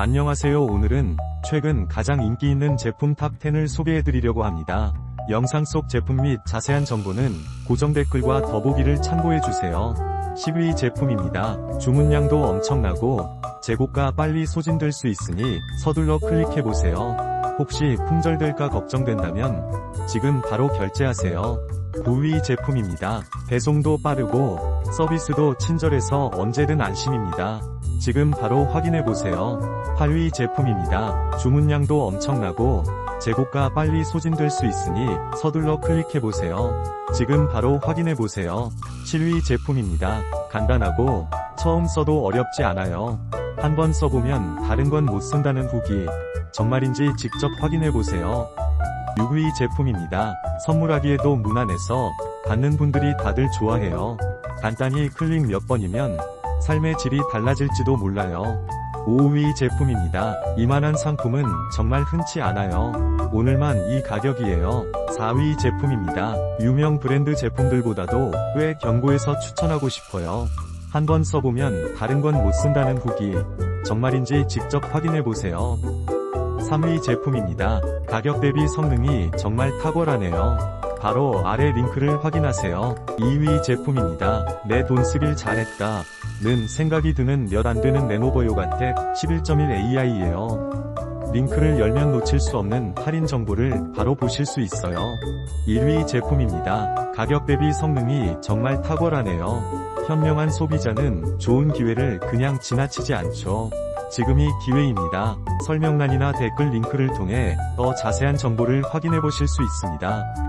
안녕하세요 오늘은 최근 가장 인기 있는 제품 탑10을 소개해드리려고 합니다. 영상 속 제품 및 자세한 정보는 고정 댓글과 더보기를 참고해주세요. 10위 제품입니다. 주문량도 엄청나고 재고가 빨리 소진될 수 있으니 서둘러 클릭해보세요. 혹시 품절될까 걱정된다면 지금 바로 결제하세요. 9위 제품입니다. 배송도 빠르고 서비스도 친절해서 언제든 안심입니다. 지금 바로 확인해보세요. 8위 제품입니다. 주문량도 엄청나고 재고가 빨리 소진될 수 있으니 서둘러 클릭해보세요. 지금 바로 확인해보세요. 7위 제품입니다. 간단하고 처음 써도 어렵지 않아요. 한번 써보면 다른 건 못 쓴다는 후기. 정말인지 직접 확인해보세요. 6위 제품입니다. 선물하기에도 무난해서 받는 분들이 다들 좋아해요. 간단히 클릭 몇 번이면 삶의 질이 달라질지도 몰라요. 5위 제품입니다. 이만한 상품은 정말 흔치 않아요. 오늘만 이 가격이에요. 4위 제품입니다. 유명 브랜드 제품들보다도 꽤 견고해서 추천하고 싶어요. 한번 써보면 다른 건 못 쓴다는 후기. 정말인지 직접 확인해보세요. 3위 제품입니다. 가격 대비 성능이 정말 탁월하네요. 바로 아래 링크를 확인하세요. 2위 제품입니다. 내 돈 쓰길 잘했다. 는 생각이 드는 몇 안되는 레노버 요가텍 11.1 AI예요. 링크를 열면 놓칠 수 없는 할인 정보를 바로 보실 수 있어요. 1위 제품입니다. 가격 대비 성능이 정말 탁월하네요. 현명한 소비자는 좋은 기회를 그냥 지나치지 않죠. 지금이 기회입니다. 설명란이나 댓글 링크를 통해 더 자세한 정보를 확인해 보실 수 있습니다.